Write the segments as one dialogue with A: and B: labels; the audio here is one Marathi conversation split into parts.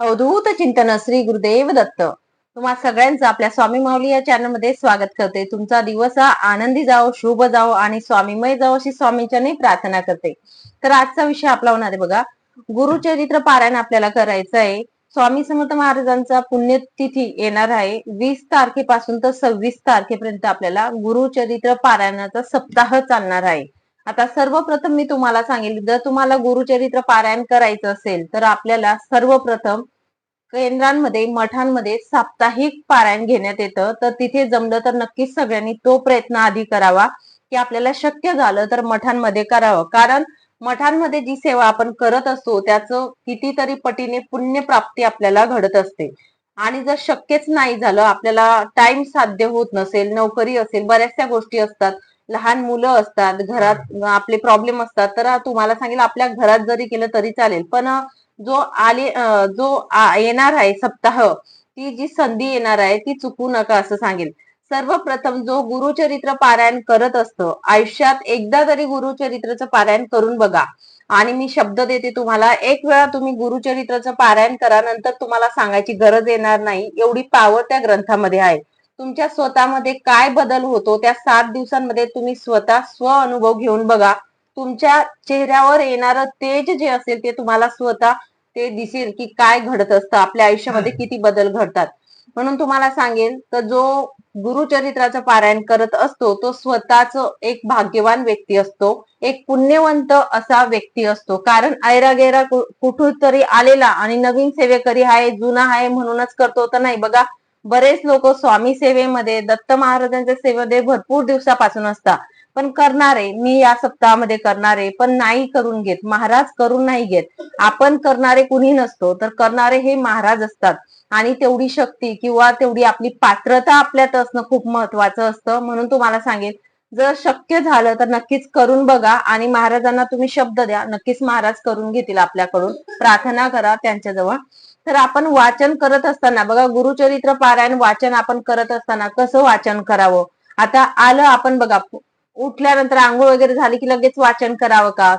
A: अवधूत चिंतन श्री गुरुदेव दत्त तुम्हा सगळ्यांचं आपल्या स्वामी माऊली या चॅनलमध्ये स्वागत करते. तुमचा दिवस हा आनंदी जाओ शुभ जाओ आणि स्वामीमय जाओ अशी स्वामींच्याने प्रार्थना करते. तर आजचा विषय आपला होणार आहे बघा. गुरुचरित्र पारायण आपल्याला करायचं आहे. स्वामी समर्थ महाराजांचा पुण्यतिथी येणार आहे. वीस तारखेपासून तर सव्वीस तारखेपर्यंत आपल्याला गुरुचरित्र पारायणाचा सप्ताह चालणार आहे. आता सर्वप्रथम मी तुम्हाला सांगेल जर तुम्हाला गुरुचरित्र पारायण करायचं असेल तर आपल्याला सर्वप्रथम केंद्रांमध्ये मठांमध्ये साप्ताहिक पारायण घेण्यात येतं. तर तिथे जमलं तर नक्कीच सगळ्यांनी तो प्रयत्न आधी करावा की आपल्याला शक्य झालं तर मठांमध्ये करावं. कारण मठांमध्ये जी सेवा आपण करत असतो त्याचं कितीतरी पटीने पुण्य प्राप्ती आपल्याला घडत असते. आणि जर शक्यच नाही झालं आपल्याला टाइम साध्य होत नसेल नोकरी असेल बऱ्याचशा गोष्टी असतात. लहान मुलं असतात घरात आपले प्रॉब्लेम असतात तर तुम्हाला सांगेल आपल्या घरात जरी केलं तरी चालेल. पण जो आले जो येणार आहे सप्ताह ती जी संधी येणार आहे ती चुकू नका असं सांगेल. सर्वप्रथम जो गुरुचरित्र पारायण करत असतो आयुष्यात एकदा तरी गुरुचरित्रचं पारायण करून बघा. आणि मी शब्द देते तुम्हाला एक वेळा तुम्ही गुरुचरित्रचं पारायण करा नंतर तुम्हाला सांगायची गरज येणार नाही एवढी पावर त्या ग्रंथामध्ये आहे. तुमच्या स्वतःमध्ये काय बदल होतो? त्या सात दिवसांमध्ये तुम्ही स्वतः स्व अनुभव घेऊन बघा. तुमच्या चेहऱ्यावर येणारं तेज जे असेल ते तुम्हाला स्वतः ते दिसेल की काय घडत असतं. आपल्या आयुष्यामध्ये किती बदल घडतात. म्हणून तुम्हाला सांगेल तर जो गुरुचरित्राचं पारायण करत असतो तो स्वतःच एक भाग्यवान व्यक्ती असतो. एक पुण्यवंत असा व्यक्ती असतो. कारण ऐरागेरा कुठून तरी आलेला आणि नवीन सेवेकरी आहे जुना आहे म्हणूनच करतो तर नाही. बघा बरेच लोक स्वामी सेवेमध्ये दत्त महाराजांच्या सेवेमध्ये भरपूर दिवसापासून असतात. पण करणारे मी या सप्ताहामध्ये करणारे पण नाही करून घेत. महाराज करून नाही घेत. आपण करणारे कुणी नसतो तर करणारे हे महाराज असतात. आणि तेवढी शक्ती किंवा तेवढी आपली पात्रता आपल्यात असणं खूप महत्वाचं असतं. म्हणून तुम्हाला सांगेल जर शक्य झालं तर नक्कीच करून बघा आणि महाराजांना तुम्ही शब्द द्या. नक्कीच महाराज करून घेतील आपल्याकडून. प्रार्थना करा त्यांच्याजवळ. तर आपण वाचन करत असताना बघा गुरुचरित्र पारायण वाचन आपण करत असताना कसं वाचन करावं? आता आलं आपण बघा उठल्यानंतर आंघोळ वगैरे झाली की लगेच वाचन करावं का?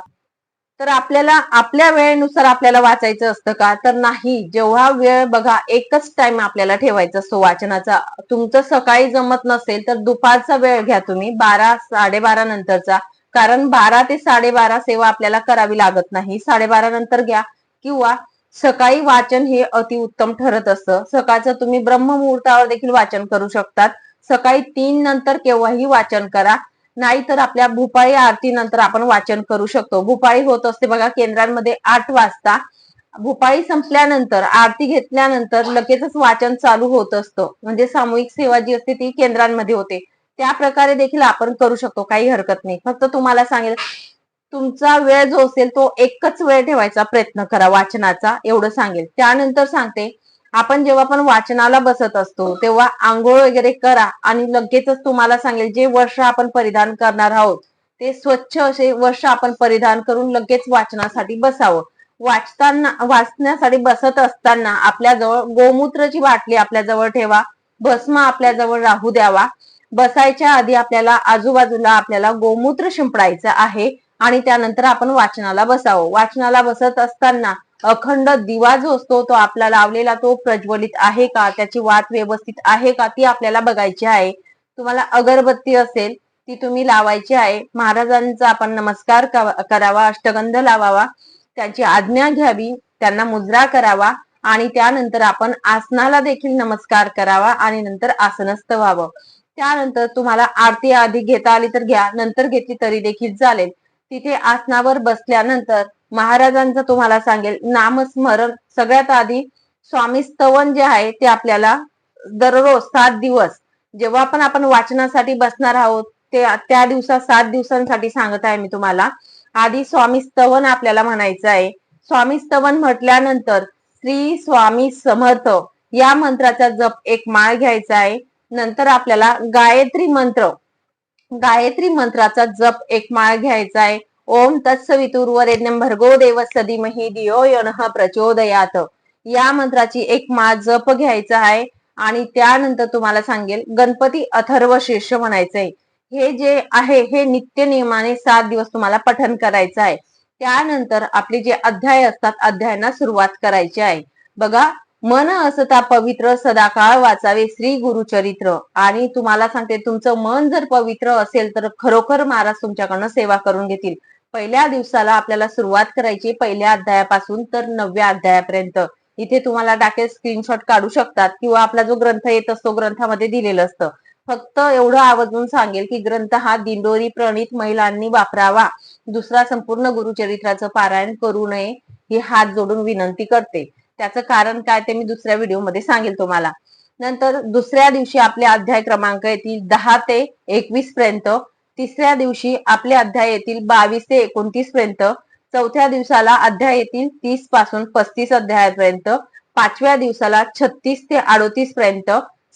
A: तर आपल्याला आपल्या वेळेनुसार आपल्याला वाचायचं असतं का? तर नाही जेव्हा वेळ बघा एकच टाइम आपल्याला ठेवायचा असतो वाचनाचा. तुमचं सकाळी जमत नसेल तर दुपारचा वेळ घ्या तुम्ही बारा साडेबारा नंतरचा. कारण बारा ते साडेबारा सेवा आपल्याला करावी लागत नाही. साडेबारा नंतर घ्या किंवा सकाळी वाचन हे अतिउत्तम ठरत असतं. सकाळचं तुम्ही ब्रह्ममुहूर्तावर देखील वाचन करू शकतात. सकाळी तीन नंतर केव्हाही वाचन करा. नाहीतर आपल्या भूपाळी आरती नंतर आपण वाचन करू शकतो. भूपाळी होत असते बघा केंद्रांमध्ये आठ वाजता. भूपाळी संपल्यानंतर आरती घेतल्यानंतर लगेचच वाचन चालू होत असतं. म्हणजे सामूहिक सेवा जी असते ती केंद्रांमध्ये होते. त्या प्रकारे देखील आपण करू शकतो. काही हरकत नाही. फक्त तुम्हाला सांगेल तुमचा वेळ जो असेल तो एकच वेळ ठेवायचा प्रयत्न करा वाचनाचा एवढं सांगेल. त्यानंतर सांगते आपण जेव्हा पण वाचनाला बसत असतो तेव्हा आंघोळ वगैरे करा आणि लगेचच तुम्हाला सांगेल जे वर्ष आपण परिधान करणार आहोत ते स्वच्छ असे वर्ष आपण परिधान करून लगेच वाचनासाठी बसावं. वाचताना वाचण्यासाठी बसत असताना आपल्याजवळ गोमूत्रची बाटली आपल्याजवळ ठेवा भस्म आपल्याजवळ राहू द्यावा. बसायच्या आधी आपल्याला आजूबाजूला आपल्याला गोमूत्र शिंपडायचं आहे. आणि त्यानंतर आपण वाचनाला बसावं. वाचनाला बसत असताना अखंड दिवा जो असतो तो आपला लावलेला तो प्रज्वलित आहे का? त्याची वात व्यवस्थित आहे का? ती आपल्याला बघायची आहे. तुम्हाला अगरबत्ती असेल ती तुम्ही लावायची आहे. महाराजांचा आपण नमस्कार करावा अष्टगंध लावावा. त्यांची आज्ञा घ्यावी त्यांना मुजरा करावा आणि त्यानंतर आपण आसनाला देखील नमस्कार करावा आणि नंतर आसनस्थ व्हावं. त्यानंतर तुम्हाला आरती आधी घेता आली तर घ्या नंतर घेतली तरी देखील चालेल. तिथे आसनावर बसल्यानंतर महाराजांचं तुम्हाला सांगेल नामस्मरण. सगळ्यात आधी स्वामी स्तवन जे आहे ते आपल्याला दररोज सात दिवस जेव्हा पण आपण वाचनासाठी बसणार आहोत ते त्या दिवसात सात दिवसांसाठी सांगत आहे मी तुम्हाला. आधी स्वामी स्तवन आपल्याला म्हणायचं आहे. स्वामी स्तवन म्हटल्यानंतर श्री स्वामी समर्थ या मंत्राचा जप एक माळ घ्यायचा आहे. नंतर आपल्याला गायत्री मंत्र गायत्री मंत्राचा जप एक माळ घ्यायचा आहे. ओम तत्सवितुर्वरेण्यम भर्गो देवस्य धीमही दियो यनः प्रचोदयात. या मंत्राची एक माळ जप घ्यायचा आहे आणि त्यानंतर तुम्हाला सांगेल गणपती अथर्व शीर्ष म्हणायचंय. हे जे आहे हे नित्य नियमाने सात दिवस तुम्हाला पठन करायचं आहे. त्यानंतर आपले जे अध्याय असतात अध्यायांना सुरुवात करायची आहे. बघा मन असता पवित्र सदाकाळ वाचावे श्री गुरुचरित्र. आणि तुम्हाला सांगते तुमचं मन जर पवित्र असेल तर खरोखर महाराज तुमच्याकडनं सेवा करून घेतील. पहिल्या दिवसाला आपल्याला सुरुवात करायची पहिल्या अध्यायापासून तर नवव्या अध्यायापर्यंत. इथे तुम्हाला टाकेल स्क्रीनशॉट काढू शकतात किंवा आपला जो ग्रंथ येत असतो ग्रंथामध्ये दिलेलं असतं. फक्त एवढं आवर्जून सांगेल की ग्रंथ हा दिंडोरी प्रणित महिलांनी वापरावा. दुसरा संपूर्ण गुरुचरित्राचं पारायण करू नये ही हात जोडून विनंती करते. त्याचं कारण काय ते मी दुसऱ्या व्हिडिओमध्ये सांगेल तुम्हाला. नंतर दुसऱ्या दिवशी आपले अध्याय क्रमांक येतील दहा ते एकवीस पर्यंत. तिसऱ्या दिवशी आपल्या अध्याय येतील बावीस ते एकोणतीस पर्यंत चौथ्या दिवसाला अध्याय येतील तीसपासून पस्तीस अध्यायापर्यंत पाचव्या दिवसाला छत्तीस ते अडोतीस पर्यंत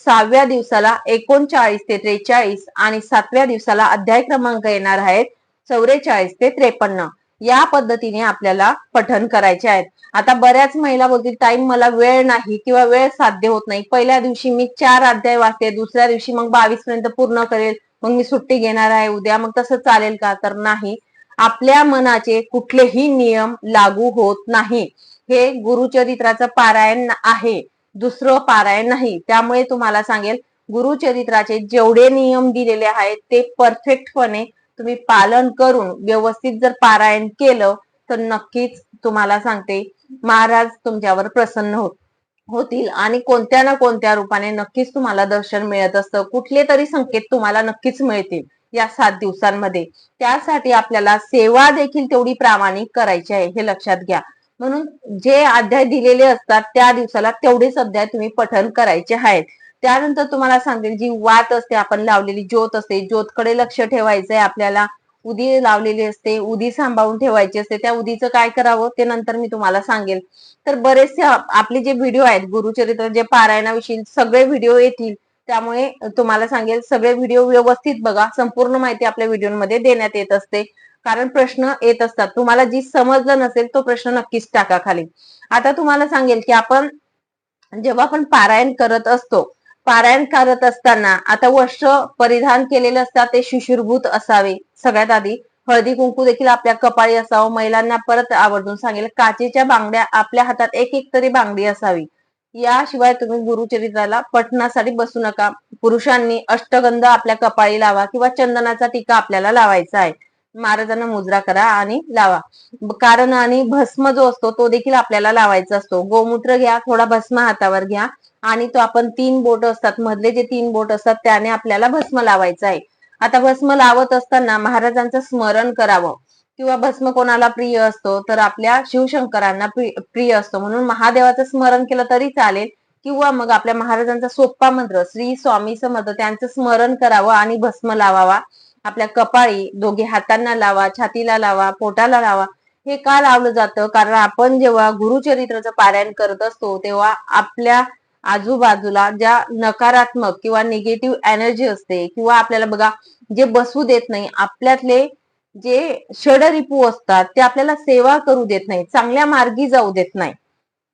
A: सहाव्या दिवसाला एकोणचाळीस ते त्रेचाळीस आणि सातव्या दिवसाला अध्याय क्रमांक येणार आहेत चौवेचाळीस ते त्रेपन्न. या पद्धतीने आपल्याला पठन करायचे आहेत. आता बऱ्याच महिला बोलतील टाइम मला वेळ नाही किंवा वेळ साध्य होत नाही. पहिल्या दिवशी मी चार अध्याय वाचते दुसऱ्या दिवशी मग बावीस पर्यंत पूर्ण करेल. मग मी सुट्टी घेणार आहे उद्या मग तसं चालेल का? तर नाही. आपल्या मनाचे कुठलेही नियम लागू होत नाही. हे गुरुचरित्राचं पारायण आहे. दुसरं पारायण नाही. त्यामुळे तुम्हाला सांगेल गुरुचरित्राचे जेवढे नियम दिलेले आहेत ते परफेक्टपणे तुम्ही पालन करून व्यवस्थित जर पारायण केलं तर नक्कीच तुम्हाला सांगते महाराज तुमच्यावर प्रसन्न होत होतील आणि कोणत्या ना कोणत्या रूपाने नक्कीच तुम्हाला दर्शन मिळत असतं. कुठले तरी संकेत तुम्हाला नक्कीच मिळतील या सात दिवसांमध्ये. त्यासाठी आपल्याला सेवा देखील तेवढी प्रामाणिक करायची आहे हे लक्षात घ्या. म्हणून जे अध्याय दिलेले असतात त्या दिवसाला तेवढेच अध्याय तुम्ही पठन करायचे आहेत. त्यानंतर तुम्हाला सांगेल जी वात असते आपण लावलेली ज्योत असते ज्योतकडे लक्ष ठेवायचंय आपल्याला. उदी लावलेली असते उदी सांभाळून ठेवायची असते त्या उदीचं काय करावं ते नंतर मी तुम्हाला सांगेल तर बरेचसे आपले जे व्हिडिओ आहेत गुरुचरित्र जे पारायणाविषयी सगळे व्हिडिओ येतील त्यामुळे तुम्हाला सांगेल सगळे व्हिडिओ व्यवस्थित बघा संपूर्ण माहिती आपल्या व्हिडिओमध्ये देण्यात येत असते. कारण प्रश्न येत असतात. तुम्हाला जी समजलं नसेल तो प्रश्न नक्कीच टाका खाली. आता तुम्हाला सांगेल की आपण जेव्हा आपण पारायण करत असतो पारायण करत असताना आता वस्त्र परिधान केलेले असतात ते शुशुरभूत असावे. सगळ्यात आधी हळदी कुंकू देखील आपल्या कपाळी असावं. महिलांना परत आवर्जून सांगेल काचेच्या बांगड्या आपल्या हातात एक एक तरी बांगडी असावी. याशिवाय तुम्ही गुरुचरित्राला पठणासाठी बसू नका. पुरुषांनी अष्टगंध आपल्या कपाळी लावा किंवा चंदनाचा टीका आपल्याला लावायचा आहे. महाराजांना मुजरा करा आणि लावा. कारण आणि भस्म जो असतो तो देखील आपल्याला लावायचा असतो. गोमूत्र घ्या थोडा भस्म हातावर घ्या. आणि तो आपण तीन बोट असतात मधले जे तीन बोट असतात त्याने आपल्याला भस्म लावायचा आहे. आता भस्म लावत असताना महाराजांचं स्मरण करावं. किंवा भस्म कोणाला प्रिय असतो तर आपल्या शिवशंकरांना प्रिय असतो. म्हणून महादेवाचं स्मरण केलं तरी चालेल. किंवा मग आपल्या महाराजांचा सोप्पा मंत्र श्री स्वामी समर्थ त्यांचं स्मरण करावं आणि भस्म लावावा. आपल्या कपाळी दोघे हातांना लावा छातीला लावा पोटाला लावा. हे का लावलं जातं? कारण आपण जेव्हा गुरुचरित्राचं पारायण करत असतो तेव्हा आपल्या आजूबाजूला ज्या नकारात्मक किंवा निगेटिव्ह एनर्जी असते किंवा आपल्याला बघा जे बसू देत नाही आपल्यातले जे षडरिपू असतात ते आपल्याला सेवा करू देत नाही चांगल्या मार्गी जाऊ देत नाही.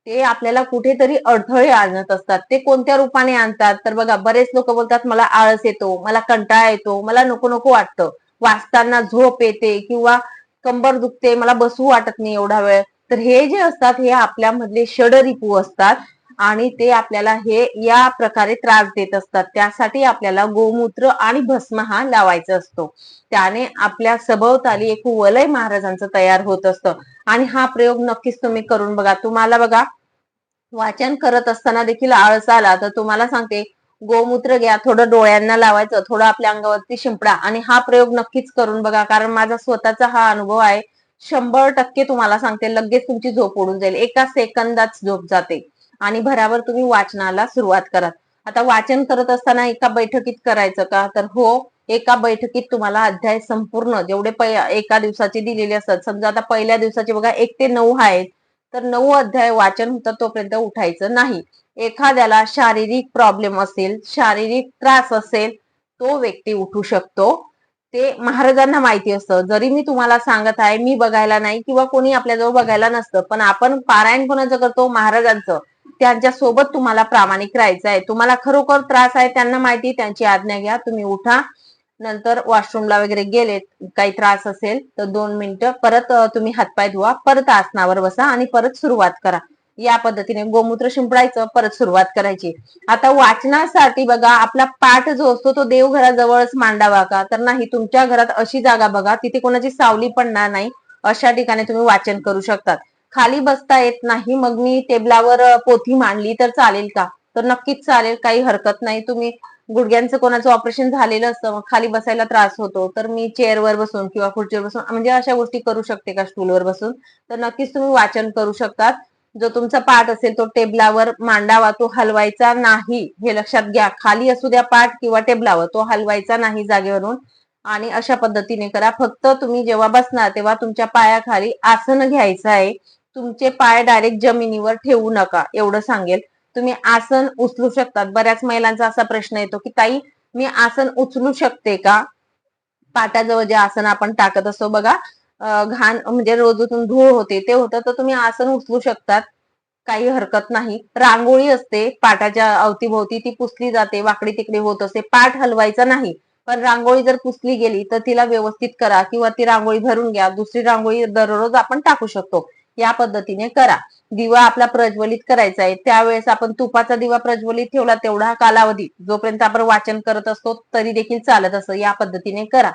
A: ते आपल्याला कुठेतरी अडथळे आणत असतात. ते कोणत्या रूपाने आणतात? तर बघा बरेच लोक बोलतात मला आळस येतो मला कंटाळा येतो मला नको नको वाटतं. वाचताना झोप येते किंवा कंबर दुखते मला बसू वाटत नाही एवढा वेळ. तर हे जे असतात हे आपल्यामधले षडरिपू असतात. आणि ते आपल्याला हे या प्रकारे त्रास देत असतात. त्यासाठी आपल्याला गोमूत्र आणि भस्म हा लावायचा असतो. त्याने आपल्या सभोवताली एक वलय महाराजांचं तयार होत असतं. आणि हा प्रयोग नक्कीच तुम्ही करून बघा. तुम्हाला बघा वाचन करत असताना देखील आळस आला तर तुम्हाला सांगते गोमूत्र घ्या थोडं डोळ्यांना लावायचं थोडं आपल्या अंगावरती शिंपडा आणि हा प्रयोग नक्कीच करून बघा. कारण माझा स्वतःचा हा अनुभव आहे. शंभर टक्के तुम्हाला सांगते लगेच तुमची झोप उडून जाईल. एका सेकंदात झोप जाते. आणि भरावर तुम्ही वाचनाला सुरुवात करा आता वाचन करत असताना एका बैठकीत करायचं का? तर हो एका बैठकीत तुम्हाला अध्याय संपूर्ण जेवढे एका दिवसाचे दिलेले असतात. समजा आता पहिल्या दिवसाचे बघा एक ते नऊ आहेत. तर नऊ अध्याय वाचन होतं तोपर्यंत उठायचं नाही. एखाद्याला शारीरिक प्रॉब्लेम असेल शारीरिक त्रास असेल तो व्यक्ती उठू शकतो. ते महाराजांना माहिती असतं. जरी मी तुम्हाला सांगत आहे मी बघायला नाही किंवा कोणी आपल्याजवळ बघायला नसतं पण आपण पारायण कोणाचं करतो? महाराजांचं. त्यांच्यासोबत तुम्हाला प्रामाणिक राहायचं आहे. तुम्हाला खरोखर त्रास आहे त्यांना माहिती त्यांची आज्ञा घ्या. तुम्ही उठा. नंतर वॉशरूमला वगैरे गेलेत काही त्रास असेल तर दोन मिनिटं. परत तुम्ही हातपाय धुवा. परत आसनावर बसा आणि परत सुरुवात करा. या पद्धतीने गोमूत्र शिंपडायचं परत सुरुवात करायची. आता वाचनासाठी बघा आपला पाठ जो असतो तो देवघराजवळच मांडावा का? तर नाही तुमच्या घरात अशी जागा बघा तिथे कोणाची सावली पडणार नाही. अशा ठिकाणी तुम्ही वाचन करू शकतात. खाली बसता येत नाही मग मी टेबलावर पोथी मांडली तर चालेल का? तर नक्कीच चालेल काही हरकत नाही. तुम्ही गुडघ्यांचं कोणाचं ऑपरेशन झालेलं असतं मग खाली बसायला त्रास होतो. तर मी चेअरवर बसून किंवा खुर्चीवर बसून म्हणजे अशा गोष्टी करू शकते का स्टूलवर बसून? तर नक्कीच तुम्ही वाचन करू शकतात. जो तुमचा पाठ असेल तो टेबलावर मांडावा तो हलवायचा नाही. हे लक्षात घ्या. खाली असू द्या पाठ किंवा टेबलावर तो हलवायचा नाही जागेवरून. आणि अशा पद्धतीने करा. फक्त तुम्ही जेव्हा बसणार तेव्हा तुमच्या पायाखाली आसन घ्यायचं आहे. तुमचे पाय डायरेक्ट जमिनीवर ठेवू नका एवढं सांगेल. तुम्ही आसन उचलू शकतात. बऱ्याच महिलांचा असा प्रश्न येतो की ताई मी आसन उचलू शकते का? पाटाजवळ जे आसन आपण टाकत असतो बघा घाण म्हणजे रोजून धूळ होते ते होतं तर तुम्ही आसन उचलू शकतात. काही हरकत नाही. रांगोळी असते पाटाच्या अवतीभोवती ती पुसली जाते वाकडी तिकडे होत असते. पाठ हलवायचा नाही. पण रांगोळी जर पुसली गेली तर तिला व्यवस्थित करा किंवा ती रांगोळी भरून घ्या. दुसरी रांगोळी दररोज आपण टाकू शकतो. या पद्धतीने करा. दिवा आपला प्रज्वलित करायचा आहे. त्यावेळेस आपण तुपाचा दिवा प्रज्वलित ठेवला तेवढा कालावधी जोपर्यंत आपण वाचन करत असतो तरी देखील चालत असं या पद्धतीने करा.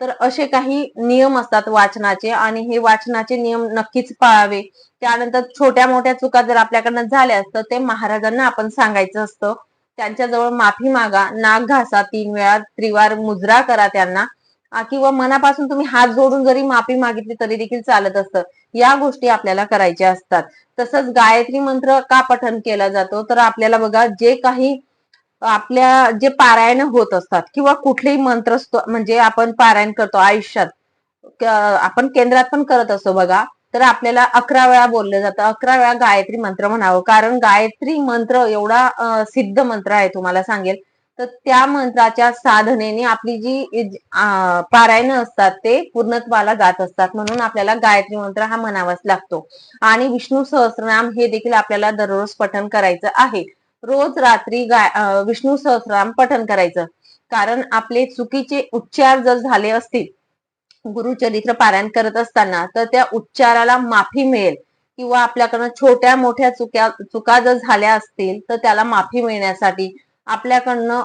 A: तर असे काही नियम असतात वाचनाचे आणि हे वाचनाचे नियम नक्कीच पाळावे. त्यानंतर छोट्या मोठ्या चुका जर आपल्याकडनं झाल्या तर ते महाराजांना आपण सांगायचं असतं. त्यांच्याजवळ माफी मागा नाक घासा तीन वेळा त्रिवार मुजरा करा त्यांना. किंवा मनापासून तुम्ही हात जोडून जरी माफी मागितली तरी देखील चालत असतं. या गोष्टी आपल्याला करायच्या असतात. तसंच गायत्री मंत्र का पठन केला जातो? तर आपल्याला बघा जे काही आपल्या जे पारायण होत असतात किंवा कुठलेही मंत्र म्हणजे आपण पारायण करतो आयुष्यात आपण केंद्रात पण करत असतो बघा तर आपल्याला अकरा वेळा बोललं जातं. अकरा वेळा गायत्री मंत्र म्हणावं. कारण गायत्री मंत्र एवढा सिद्ध मंत्र आहे तुम्हाला सांगेल. तर त्या मंत्राच्या साधनेने आपली जी पारायण असतात ते पूर्णत्वाला जात असतात. म्हणून आपल्याला गायत्री मंत्र हा म्हणावाच लागतो. आणि विष्णू सहस्रनाम हे देखील आपल्याला दररोज पठन करायचं आहे. रोज रात्री गाय विष्णू सहस्रनाम पठन करायचं. कारण आपले चुकीचे उच्चार जर झाले असतील गुरुचरित्र पारायण करत असताना तर त्या उच्चाराला माफी मिळेल. किंवा आपल्याकडनं छोट्या मोठ्या चुक्या चुका जर झाल्या असतील तर त्याला माफी मिळण्यासाठी आपल्याकडनं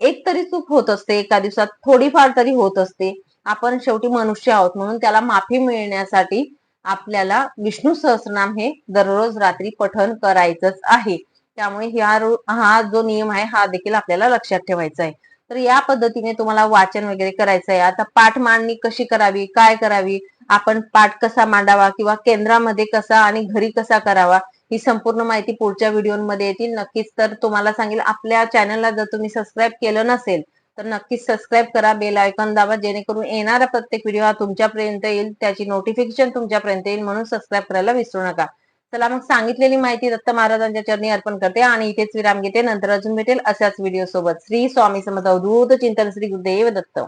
A: एक तरी चूक होत असते एका दिवसात थोडीफार तरी होत असते. आपण शेवटी मनुष्य आहोत म्हणून त्याला माफी मिळण्यासाठी आपल्याला विष्णू सहस्रनाम हे दररोज रात्री पठन करायचंच आहे. त्यामुळे ह्या हा जो नियम आहे हा देखील आपल्याला लक्षात ठेवायचा आहे. तर या पद्धतीने तुम्हाला वाचन वगैरे करायचं आहे. आता पाठ मांडणी कशी करावी काय करावी? आपण पाठ कसा मांडावा किंवा केंद्रामध्ये कसा आणि घरी कसा करावा? ही संपूर्ण माहिती पुढच्या व्हिडिओमध्ये येतील. नक्कीच तर तुम्हाला सांगेल आपल्या चॅनलला जर तुम्ही सबस्क्राईब केलं नसेल तर नक्कीच सबस्क्राईब करा बेल आयकॉन दाबा जेणेकरून येणारा प्रत्येक व्हिडिओ हा तुमच्यापर्यंत येईल. त्याची नोटिफिकेशन तुमच्यापर्यंत येईल म्हणून सबस्क्राईब करायला विसरू नका. चला मग सांगितलेली माहिती दत्त महाराजांच्या चरणी अर्पण करते आणि इथेच विराम घेते. नंतर अजून भेटेल अशाच व्हिडिओ सोबत. श्री स्वामी समर्थ अवधूत चिंतन श्री गुरुदेव दत्त.